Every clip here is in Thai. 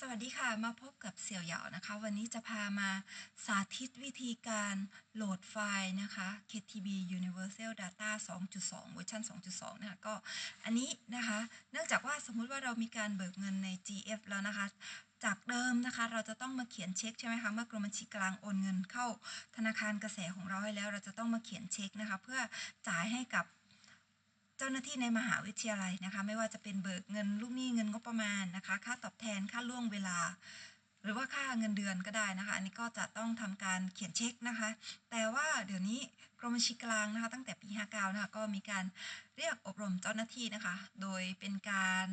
สวัสดีค่ะ มาพบกับเสี่ยวเหยานะคะ วันนี้จะพามาสาธิตวิธีการโหลดไฟล์นะคะ KTB Universal Data 2.2 เวอร์ชัน2.2 นะคะก็อันนี้นะคะ เนื่องจากว่าสมมุติว่าเรามีการเบิกเงินใน GF แล้วนะคะ จากเดิมนะคะ เราจะต้องมาเขียนเช็คใช่ไหมคะเมื่อกรมบัญชีกลางโอนเงินเข้าธนาคารกระแสของเราให้แล้ว เราจะต้องมาเขียนเช็คนะคะ เพื่อจ่ายให้กับ เจ้าหน้าที่ในมหาวิทยาลัยนะคะ ไม่ว่าจะเป็นเบิกเงินลูกหนี้เงินงบประมาณนะคะ ค่าตอบแทนค่าล่วงเวลา หรือว่าค่าเงินเดือนก็ได้นะคะ อันนี้ก็จะต้องทำการเขียนเช็คนะคะ แต่ว่าเดี๋ยวนี้กรมบัญชีกลางนะคะตั้งแต่ปี 59 นะคะก็มีการเรียกอบรมเจ้าหน้าที่นะคะ โดยเป็นการ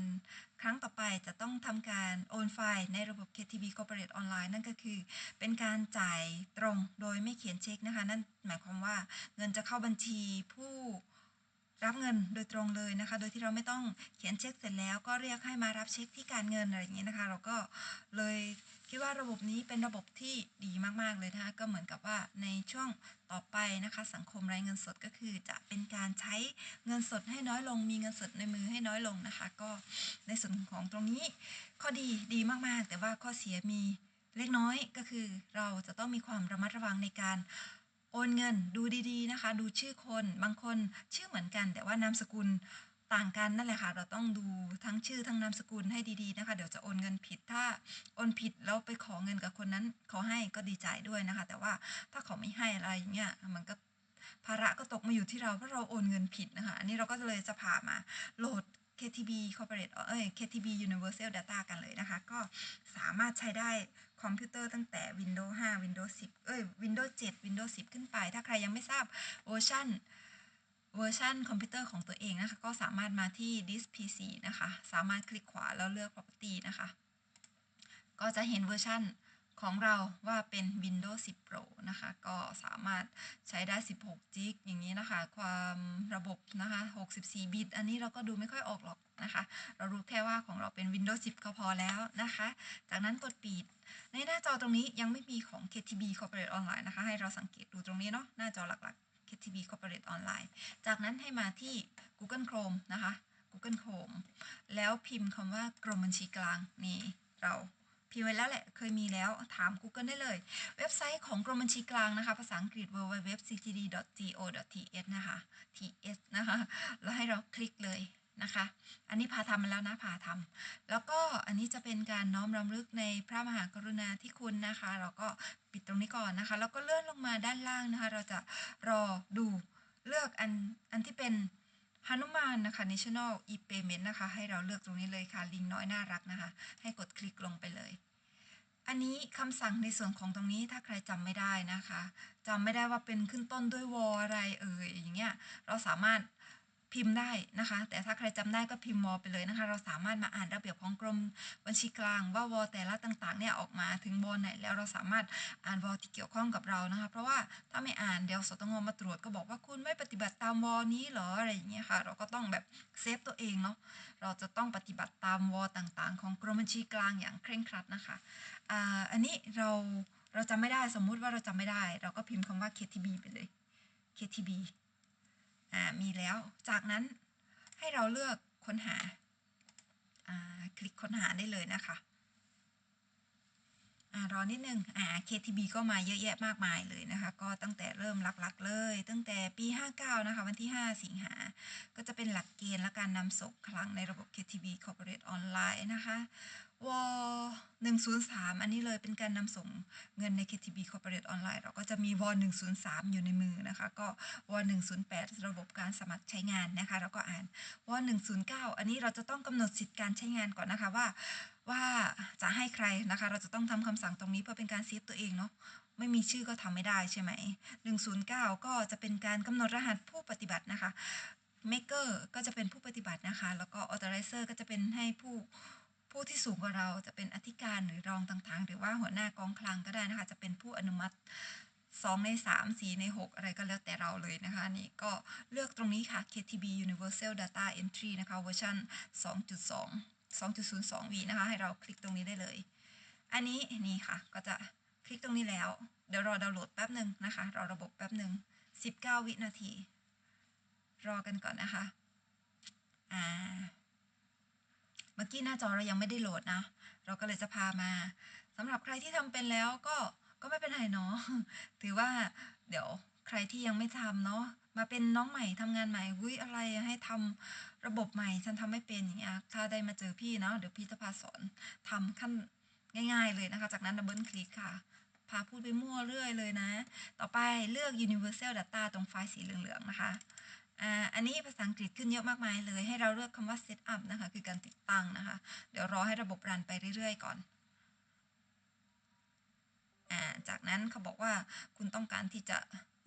ครั้งต่อไปจะต้องทำการโอนไฟล์ในระบบ KTB Corporate Online นั่นก็คือ เป็นการจ่ายตรงโดยไม่เขียนเช็คนะคะ นั่นหมายความว่าเงินจะเข้าบัญชีผู้ รับเงินโดยตรงเลยนะคะ โดยที่เราไม่ต้องเขียนเช็คเสร็จแล้วก็เรียกให้มารับเช็คที่การเงินอะไรอย่างเงี้ยนะคะ เราก็เลยคิดว่าระบบนี้เป็นระบบที่ดีมากๆเลยนะคะก็เหมือนกับว่าในช่วงต่อไปนะคะ สังคมไร้เงินสดก็คือ จะเป็นการใช้เงินสดให้น้อยลง มีเงินสดในมือให้น้อยลงนะคะ ก็ในส่วนของตรงนี้ข้อดีดีมากๆ แต่ว่าข้อเสียมีเล็กน้อยก็คือเราจะต้องมีความระมัดระวังในการ โอนเงินดูดีๆนะคะ ดูชื่อคนบางคนชื่อเหมือนกัน แต่ว่านามสกุลต่างกันนั่นแหละค่ะ เราต้องดูทั้งชื่อทั้งนามสกุลให้ดีๆนะคะ เดี๋ยวจะโอนเงินผิดถ้าโอนผิดแล้วไปขอเงินกับคนนั้นเขาให้ก็ดีใจด้วยนะคะ แต่ว่าถ้าเขาไม่ให้อะไรอย่างเงี้ยมันก็ภาระก็ตกมาอยู่ที่เราเพราะเราโอนเงินผิดนะคะ อันนี้เราก็เลยจะพามาโหลด KTB Corporate เอ้ย KTB Universal Data กันเลยนะคะ ก็สามารถใช้ได้ คอมพิวเตอร์ตั้งแต่ Windows 5 Windows 10 เอ้ย Windows 7 Windows 10 ขึ้นไป ถ้าใครยังไม่ทราบเวอร์ชันเวอร์ชันคอมพิวเตอร์ของตัวเองนะคะ ก็สามารถมาที่ Disk PC นะคะ สามารถคลิกขวาแล้วเลือก Property นะคะ ก็จะเห็นเวอร์ชันของเราว่าเป็น Windows 10 Pro นะคะ ก็สามารถใช้ได้ 16จิกอย่างนี้นะคะ ความระบบนะคะ 64 บิต อันนี้เราก็ดูไม่ค่อยออกหรอกนะคะ เรารู้แค่ว่าของเราเป็น Windows 10 ก็พอแล้วนะคะ จากนั้นกดปิด ในหน้าจอตรงนี้ยังไม่มีของ KTB Corporate Online นะคะ ให้เราสังเกตดูตรงนี้เนาะหน้าจอหลักๆ KTB Corporate Online จากนั้นให้มาที่ Google Chrome นะคะ Google Chrome แล้วพิมพ์คำว่ากรมบัญชีกลางนี่เราพิมพ์ไว้แล้วแหละ เคยมีแล้ว ถาม Google ได้เลย เว็บไซต์ของกรมบัญชีกลางนะคะ ภาษาอังกฤษ www.ctd.go.th นะคะ th นะคะ แล้วให้เราคลิกเลย นะคะ อันนี้พาทำมาแล้วนะพาทำแล้วก็อันนี้จะเป็นการน้อมรำลึกในพระมหากรุณาธิคุณนะคะ เราก็ปิดตรงนี้ก่อนนะคะ แล้วก็เลื่อนลงมาด้านล่างนะคะ เราจะรอดูเลือกอันอันที่เป็นฮานุมานนะคะ National e-payment นะคะ ให้เราเลือกตรงนี้เลยค่ะ ลิงน้อยน่ารักนะคะ ให้กดคลิกลงไปเลย อันนี้คำสั่งในส่วนของตรงนี้ถ้าใครจำไม่ได้นะคะจำไม่ได้ว่าเป็นขึ้นต้นด้วยวออะไรเอ่ยอย่างเงี้ย เราสามารถ พิมพ์ได้นะคะ แต่ถ้าใครจำได้ก็พิมพ์วอไปเลยนะคะ เราสามารถมาอ่านระเบียบของกรมบัญชีกลาง ว่าวอแต่ละต่างๆเนี่ยออกมาถึงวอไหนแล้วเราสามารถอ่านวอที่เกี่ยวข้องกับเรานะคะ เพราะว่าถ้าไม่อ่านเดี๋ยวสตงมาตรวจก็บอกว่าคุณไม่ปฏิบัติตามวอนี้หรออะไรอย่างเงี้ยค่ะ เราก็ต้องแบบเซฟตัวเองเนาะเราจะต้องปฏิบัติตามวอต่างๆ ของกรมบัญชีกลางอย่างเคร่งครัดนะคะอ่าอันนี้เราเราจำไม่ได้สมมุติว่าเราจำไม่ได้ เราก็พิมพ์คำว่า KTB ไปเลย KTB อ่ามีแล้ว จากนั้นให้เราเลือกค้นหาอ่าคลิกค้นหาได้เลยนะคะอ่ารอนิดนึงอ่า KTB ก็มาเยอะแยะมากมายเลยนะคะ ก็ตั้งแต่เริ่มหลักๆเลย ตั้งแต่ปี 59 นะคะ วันที่ 5 สิงหา ก็จะเป็นหลักเกณฑ์และการนำส่งครั้งในระบบ KTB Corporate Online นะคะ ว103อันนี้เลยเป็นการนำส่งเงินใน KTB Corporate Online เราก็จะมีว103อยู่ในมือนะคะ ก็ว108ระบบการสมัครใช้งานนะคะ เราก็อ่านว109อันนี้เราจะต้องกำหนดสิทธิ์การใช้งานก่อนนะคะว่า ว่าจะให้ใครนะคะ เราจะต้องทำคำสั่งตรงนี้เพื่อเป็นการเซฟตัวเองเนาะไม่มีชื่อก็ทำไม่ได้ใช่ไหม109 ก็จะเป็นการกำหนดรหัสผู้ปฏิบัตินะคะ Maker ก็จะเป็นผู้ปฏิบัตินะคะ แล้วก็ Authorizer ก็จะเป็นให้ผู้ ผู้ที่สูงกว่าเราจะเป็นอธิการหรือรองต่างๆ หรือว่าหัวหน้ากองคลังก็ได้นะคะจะเป็นผู้อนุมัติ2ใน3 4 ใน 6 อะไรก็แล้วแต่เราเลยนะคะนี่ก็เลือกตรงนี้ค่ะ KTB Universal Data Entry นะคะเวอร์ชัน2.2 2.02 v นะคะให้เราคลิกตรงนี้ได้เลย อันนี้นี่ค่ะก็จะคลิกตรงนี้แล้ว เดี๋ยวรอดาวน์โหลดแป๊บหนึ่งนะคะรอระบบแป๊บหนึ่ง19 วินาที รอกันก่อนนะคะ อ่า เมื่อกี้หน้าจอเรายังไม่ได้โหลดนะ เราก็เลยจะพามาสำหรับใครที่ทำเป็นแล้วก็ก็ไม่เป็นไรเนาะถือว่าเดี๋ยวใครที่ยังไม่ทำเนาะมาเป็นน้องใหม่ทำงานใหม่อุ้ยอะไรให้ทำระบบใหม่ฉันทำไม่เป็นอย่างเงี้ยถ้าได้มาเจอพี่เนาะเดี๋ยวพี่จะพาสอนทำขั้นง่าย ๆ เลยนะคะ จากนั้นดับเบิลคลิกค่ะ พาพูดไปมั่วเรื่อยเลยนะ ต่อไปเลือก universal data ตรงไฟล์สีเหลืองๆนะคะ อันนี้ภาษาอังกฤษขึ้นเยอะมากมายเลย ให้เราเลือกคำว่า set up นะคะ คือการติดตั้งนะคะ เดี๋ยวรอให้ระบบรันไปเรื่อยๆ ก่อนอจากนั้นเขาบอกว่าคุณต้องการที่จะ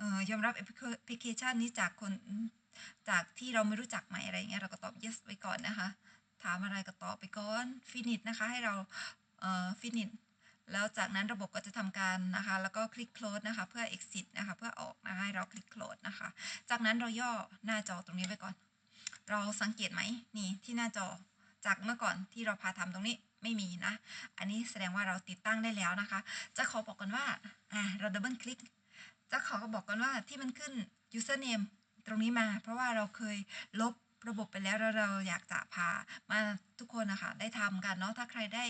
ออยอมรับแอปพลิเคชันนี้จากคนจากที่เราไม่รู้จักไหม่อะไรเงี้ยเราก็ตอบ yes ไว้ก่อนนะคะ ถามอะไรก็ตอบไปก่อน finish นะคะ ให้เราเออ finish แล้วจากนั้นระบบก็จะทำการนะคะ แล้วก็คลิก close นะคะ เพื่อ exit นะคะ เพื่อออกนะคะให้เราคลิก close นะคะ จากนั้นเราย่อหน้าจอตรงนี้ไว้ก่อน เราสังเกตไหมนี่ที่หน้าจอจากเมื่อก่อนที่เราพาทำตรงนี้ไม่มีนะ อันนี้แสดงว่าเราติดตั้งได้แล้วนะคะ จะขอบอกกันว่าอ่าเราดับเบิลคลิกจะขอบอกกันว่าที่มันขึ้น username ตรงนี้มา เพราะว่าเราเคยลบ ระบบไปแล้วแล้วเราอยากจะพามาทุกคนนะคะได้ทำกันเนาะถ้าใครได้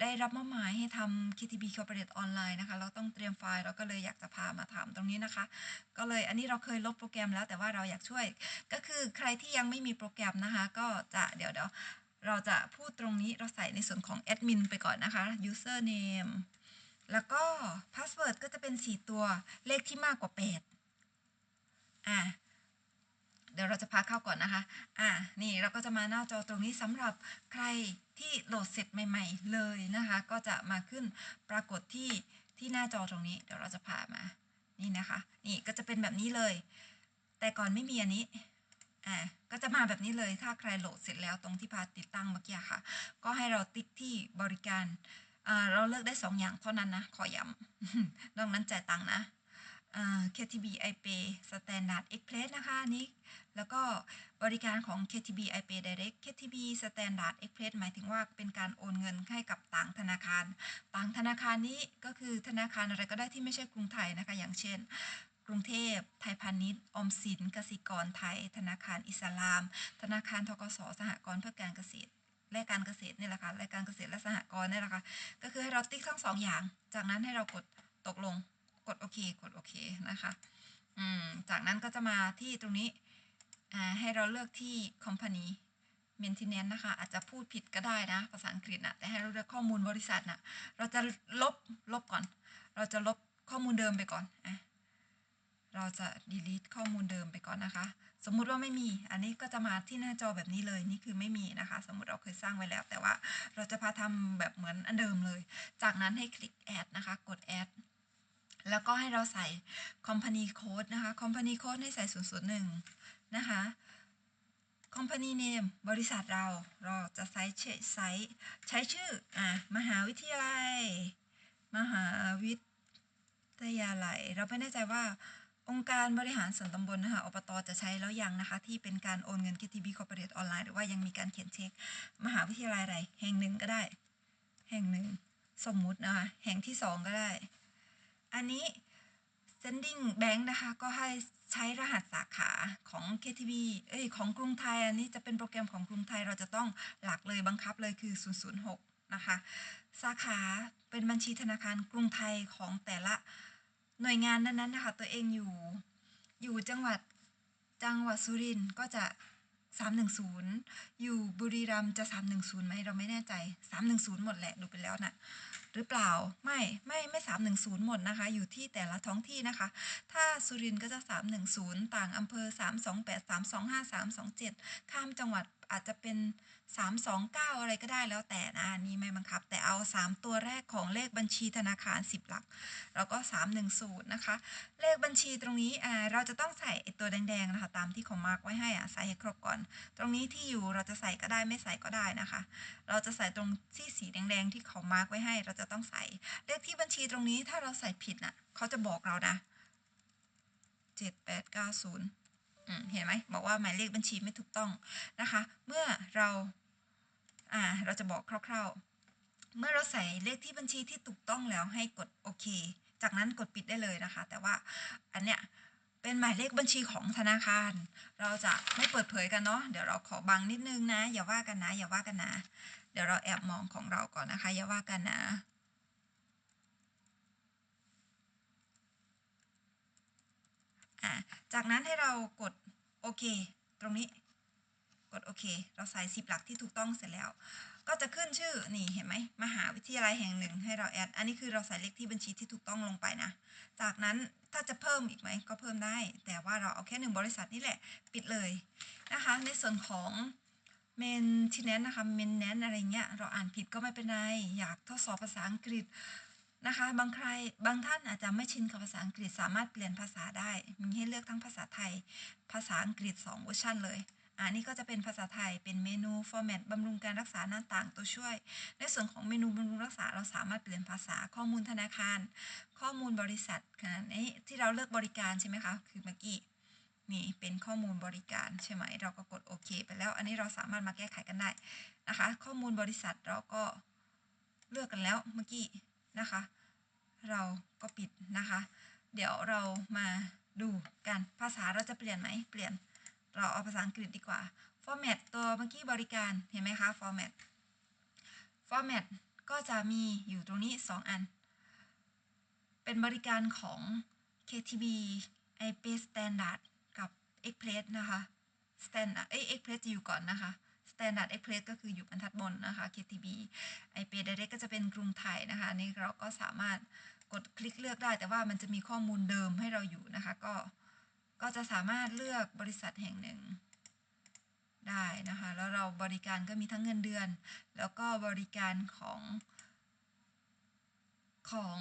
ได้รับมอบหมายให้ทำ KTB Corporate Online นะคะ เราต้องเตรียมไฟล์เราก็เลยอยากจะพามาทำตรงนี้นะคะ ก็เลยอันนี้เราเคยลบโปรแกรมแล้วแต่ว่าเราอยากช่วย ก็คือใครที่ยังไม่มีโปรแกรมนะคะ ก็จะเดี๋ยวเดี๋ยวเราจะพูดตรงนี้เราใส่ในส่วนของแอดมินไปก่อนนะคะ username แล้วก็ password ก็จะเป็น 4 ตัวเลขที่มากกว่า 8 อะ เดี๋ยวเราจะพาเข้าก่อนนะคะ อะนี่เราก็จะมาหน้าจอตรงนี้สำหรับใครที่โหลดเสร็จใหม่ ๆ เลยนะคะ ก็จะมาขึ้นปรากฏที่ที่หน้าจอตรงนี้ เดี๋ยวเราจะพามา นี่นะคะ นี่ก็จะเป็นแบบนี้เลย แต่ก่อนไม่มีอันนี้ อ่า ก็จะมาแบบนี้เลย ถ้าใครโหลดเสร็จแล้วตรงที่พาติดตั้งเมื่อกี้ค่ะ ก็ให้เราติ๊กที่บริการ อ่า เราเลือกได้ 2 อย่างเท่านั้นนะ ขอย้ำนอกนั้นจ่ายตังค์นะ KTB iPay Standard Express นะคะนนี้แล้วก็บริการของ KTB iPay Direct KTB Standard Express หมายถึงว่าเป็นการโอนเงินให้กับต่างธนาคาร ต่างธนาคารนี้ก็คือธนาคารอะไรก็ได้ที่ไม่ใช่กรุงไทยนะคะ อย่างเช่นกรุงเทพ ไทยพาณิชย์ออมสิน กสิกรไทย ธนาคารอิสลาม ธนาคารทกสสหกรณ์เพื่อการเกษตร และการเกษตรนี่แหละค่ะและการเกษตรและสหกรณ์นี่แหละค่ะ ก็คือให้เราติ๊กทั้งสองอย่าง จากนั้นให้เรากดตกลง กดโอเคกดโอเคนะคะอืมจากนั้นก็จะมาที่ตรงนี้อ่าให้เราเลือกที่ company maintenance นะคะ อาจจะพูดผิดก็ได้นะ ภาษาอังกฤษนะแต่ให้เราเลือกข้อมูลบริษัทนะเราจะลบลบก่อน เราจะลบข้อมูลเดิมไปก่อนอะเราจะ delete ข้อมูลเดิมไปก่อนนะคะ สมมุติว่าไม่มี อันนี้ก็จะมาที่หน้าจอแบบนี้เลย นี่คือไม่มีนะคะ สมมุติเราเคยสร้างไว้แล้ว แต่ว่าเราจะพาทำแบบเหมือนอันเดิมเลย จากนั้นให้คลิก add นะคะ กด add แล้วก็ให้เราใส่ company code นะคะ company code ให้ใส่001นะคะ company name บริษัทเราเราจะใช้ใช้ใช้ใช้ชื่ออะมหาวิทยาลัย มหาวิทยาลัย เราไม่แน่ใจว่าองค์การบริหารส่วนตำบลนะคะอบตจะใช้แล้วยังนะคะ ที่เป็นการโอนเงิน KTB Corporate Online หรือว่ายังมีการเขียนเช็ค มหาวิทยาลัยอะไรแห่งหนึ่งก็ได้ แห่งหนึ่ง สมมุตินะคะ แห่งที่สองก็ได้ อันนี้ sending bank นะคะ ก็ให้ใช้รหัสสาขาของ KTB เอ้ยของกรุงไทย อันนี้จะเป็นโปรแกรมของกรุงไทยเราจะต้องหลักเลยบังคับเลยคือ 006 นะคะ สาขาเป็นบัญชีธนาคารกรุงไทยของแต่ละหน่วยงานนั้นๆนะคะ ตัวเองอยู่อยู่จังหวัดจังหวัดสุรินทร์ก็จะ 310 อยู่บุรีรัมย์จะ 310ไหมเราไม่แน่ใจ 310 หมดแหละดูไปแล้วน่ะ รือเปล่าไม่ไม่ไม่สามหนึ่งศูนย์หมดนะคะ อยู่ที่แต่ละท้องที่นะคะ ถ้าสุรินทร์ก็จะสามหนึ่งศูนย์ต่างอำเภอสามสองแปดสามสองห้าสามสองเจ็ดข้ามจังหวัดอาจจะเป็น 329 อะไรก็ได้แล้วแต่นะอันนี้ไม่บังคับ แต่เอา 3 ตัวแรกของเลขบัญชีธนาคาร 10 หลัก แล้วก็ 310 นะคะ เลขบัญชีตรงนี้เราจะต้องใส่ตัวแดงๆนะคะ ตามที่เขามาร์กไว้ให้อะใส่ให้ครบก่อน ตรงนี้ที่อยู่เราจะใส่ก็ได้ไม่ใส่ก็ได้นะคะ เราจะใส่ตรงที่สีแดงๆที่เขามาร์กไว้ให้ เราจะต้องใส่เลขที่บัญชีตรงนี้ถ้าเราใส่ผิดน่ะเขาจะบอกเรานะเจ็ดแปดเก้าศูนย์เห็นไหมบอกว่าหมายเลขบัญชีไม่ถูกต้องนะคะ เมื่อเรา อ่าเราจะบอกคร่าวๆ เมื่อเราใส่เลขที่บัญชีที่ถูกต้องแล้วให้กดโอเค จากนั้นกดปิดได้เลยนะคะ แต่ว่าอันเนี้ยเป็นหมายเลขบัญชีของธนาคาร เราจะไม่เปิดเผยกันเนาะเดี๋ยวเราขอบังนิดนึงนะ อย่าว่ากันนะ อย่าว่ากันนะ เดี๋ยวเราแอบมองของเราก่อนนะคะ อย่าว่ากันนะอะจากนั้นให้เรากดโอเค ตรงนี้ กดโอเค เราใส่สิบหลักที่ถูกต้องเสร็จแล้ว ก็จะขึ้นชื่อนี่เห็นไหมมหาวิทยาลัยแห่งหนึ่งให้เราแอด อันนี้คือเราใส่เลขที่บัญชีที่ถูกต้องลงไปนะ จากนั้นถ้าจะเพิ่มอีกไหมก็เพิ่มได้ แต่ว่าเราเอาแค่หนึ่งบริษัทนี่แหละปิดเลยนะคะ ในส่วนของเมนทีแนนนะคะเมนแนนอะไรเงี้ยเราอ่านผิดก็ไม่เป็นไร อยากทดสอบภาษาอังกฤษนะคะบางใครบางท่านอาจจะไม่ชินกับภาษาอังกฤษสามารถเปลี่ยนภาษาได้ มีให้เลือกทั้งภาษาไทย ภาษาอังกฤษ2เวอร์ชันเลย อันนี้ก็จะเป็นภาษาไทยเป็นเมนูฟอร์แมตบำรุงการรักษาหน้าต่างตัวช่วย ในส่วนของเมนูบำรุงรักษาเราสามารถเปลี่ยนภาษาข้อมูลธนาคาร ข้อมูลบริษัทขนาดนี้ที่เราเลือกบริการใช่ไหมคะ คือเมื่อกี้นี่เป็นข้อมูลบริการใช่ไหม เราก็กดโอเคไปแล้ว อันนี้เราสามารถมาแก้ไขกันได้นะคะ ข้อมูลบริษัทเราก็เลือกกันแล้วเมื่อกี้นะคะ เราก็ปิดนะคะ เดี๋ยวเรามาดูกันภาษาเราจะเปลี่ยนไหมเปลี่ยน เราเอาภาษาอังกฤษดีกว่า format ตัวเมื่อกี้บริการเห็นไหมคะ format format ก็จะมีอยู่ตรงนี้ 2 อัน เป็นบริการของ KTB IP Standard กับ Express นะคะ Standard เอ้ย Express จะอยู่ก่อนนะคะ Standard Express ก็คืออยู่บรรทัดบนนะคะ KTB IP Direct ก็จะเป็นกรุงไทยนะคะนี่เราก็สามารถกดคลิกเลือกได้ แต่ว่ามันจะมีข้อมูลเดิมให้เราอยู่นะคะ ก็ ก็จะสามารถเลือกบริษัทแห่งหนึ่งได้นะคะ แล้วเราบริการก็มีทั้งเงินเดือน แล้วก็บริการของของ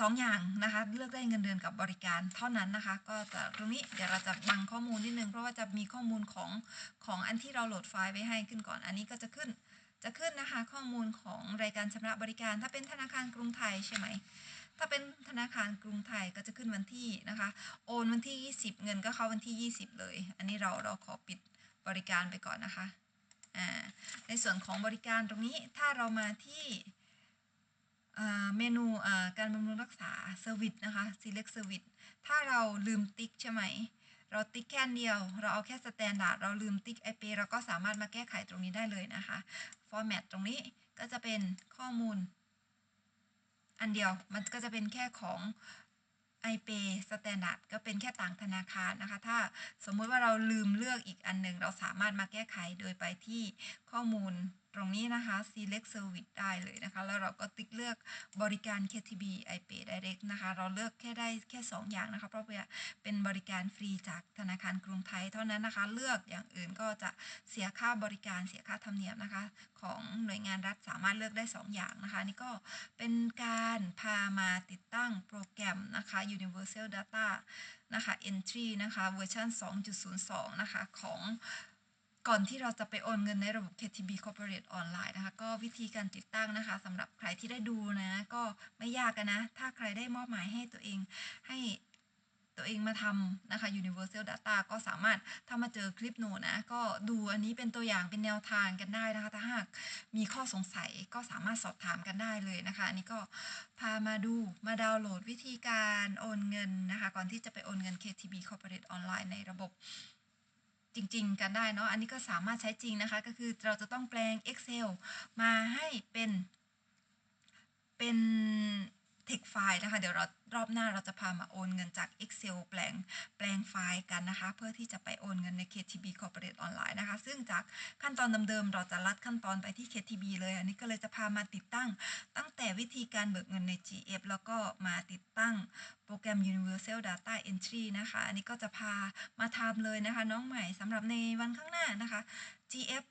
สองอย่างนะคะ เลือกได้เงินเดือนกับบริการเท่านั้นนะคะ ก็จะตรงนี้เดี๋ยวเราจะบังข้อมูลนิดนึง เพราะว่าจะมีข้อมูลของของอันที่เราโหลดไฟล์ไว้ให้ขึ้นก่อน อันนี้ก็จะขึ้นจะขึ้นนะคะข้อมูลของรายการชำระบริการ ถ้าเป็นธนาคารกรุงไทยใช่ไหม ถ้าเป็นธนาคารกรุงไทยก็จะขึ้นวันที่นะคะ โอนวันที่ 20 เงินก็เข้าวันที่ 20 เลย อันนี้เราเราขอปิดบริการไปก่อนนะคะ ในส่วนของบริการตรงนี้ถ้าเรามาที่เมนูการบำรุงรักษา Service นะคะ Select Service ถ้าเราลืมติ๊กใช่ไหม เราติ๊กแค่เดียว เราเอาแค่ Standard เราลืมติ๊ก IP เราก็สามารถมาแก้ไขตรงนี้ได้เลยนะคะ Format ตรงนี้ก็จะเป็นข้อมูล อันเดียวมันก็จะเป็นแค่ของ iPay Standard ก็เป็นแค่ต่างธนาคารนะคะ ถ้าสมมุติว่าเราลืมเลือกอีกอันหนึ่งเราสามารถมาแก้ไขโดยไปที่ข้อมูลตรงนี้นะคะ select service ได้เลยนะคะ แล้วเราก็ติ๊กเลือกบริการ KTB iPay Direct นะคะ เราเลือกแค่ได้แค่ 2 อย่างนะคะ เพราะว่าเป็นบริการฟรีจากธนาคารกรุงไทยเท่านั้นนะคะ เลือกอย่างอื่นก็จะเสียค่าบริการเสียค่าธรรมเนียมนะคะ ของหน่วยงานรัฐสามารถเลือกได้ 2 อย่างนะคะ นี่ก็เป็นการพามาติดตั้งโปรแกรมนะคะ Universal Data นะคะ Entry นะคะเวอร์ชัน2.02 นะคะของ ก่อนที่เราจะไปโอนเงินในระบบ KTB Corporate Online นะคะ ก็วิธีการติดตั้งนะคะสำหรับใครที่ได้ดูนะ ก็ไม่ยากกันนะ ถ้าใครได้มอบหมายให้ตัวเองให้ตัวเองมาทำนะคะ Universal Data ก็สามารถถ้ามาเจอคลิปหนูนะ ก็ดูอันนี้เป็นตัวอย่างเป็นแนวทางกันได้นะคะ ถ้าหากมีข้อสงสัยก็สามารถสอบถามกันได้เลยนะคะ อันนี้ก็พามาดูมาดาวน์โหลดวิธีการโอนเงินนะคะ ก่อนที่จะไปโอนเงิน KTB Corporate Online ในระบบ จริง ๆ กันได้เนาะอันนี้ก็สามารถใช้จริงนะคะ ก็คือเราจะต้องแปลง Excel มาให้เป็นเป็น text ไฟล์นะคะ เดี๋ยวเรา รอบหน้าเราจะพามาโอนเงินจาก Excel แปลงแปลงไฟล์กันนะคะ เพื่อที่จะไปโอนเงินใน KTB Corporate Online นะคะ ซึ่งจากขั้นตอนเดิมๆเราจะลัดขั้นตอนไปที่ KTB เลยอันนี้ก็เลยจะพามาติดตั้ง ตั้งแต่วิธีการเบิกเงินใน GF แล้วก็มาติดตั้งโปรแกรม Universal Data Entry นะคะ อันนี้ก็จะพามาทำเลยนะคะ น้องใหม่สำหรับในวันข้างหน้านะคะ GF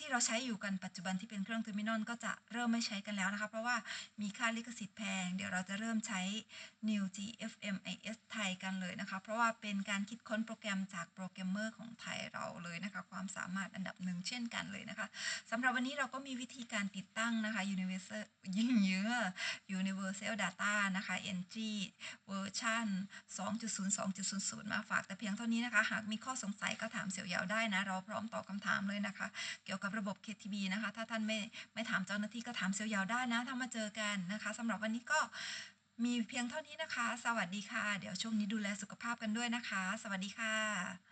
ที่เราใช้อยู่กันปัจจุบันที่เป็นเครื่องเทอร์มินอลก็จะเริ่มไม่ใช้กันแล้วนะคะ เพราะว่ามีค่าลิขสิทธิ์แพง เดี๋ยวเราจะเริ่มใช้ New GFMIS ไทยกันเลยนะคะ เพราะว่าเป็นการคิดค้นโปรแกรมจากโปรแกรมเมอร์ของไทยเราเลยนะคะ ความสามารถอันดับหนึ่งเช่นกันเลยนะคะสำหรับวันนี้เราก็มีวิธีการติดตั้งนะคะ Universal ยิ่งเยอะ Universal Data นะคะ Entry เวอร์ชัน2.02.00มาฝากแต่เพียงเท่านี้นะคะ หากมีข้อสงสัยก็ถามเสี่ยวยาวได้นะ เราพร้อมตอบคำถามเลยนะคะ เกี่ยวกับระบบ KTB นะคะ ถ้าท่านไม่ไม่ถามเจ้าหน้าที่ก็ถามเซลล์ยาวได้นะ ถ้ามาเจอกันนะคะสำหรับวันนี้ก็มีเพียงเท่านี้นะคะ สวัสดีค่ะ เดี๋ยวช่วงนี้ดูแลสุขภาพกันด้วยนะคะ สวัสดีค่ะ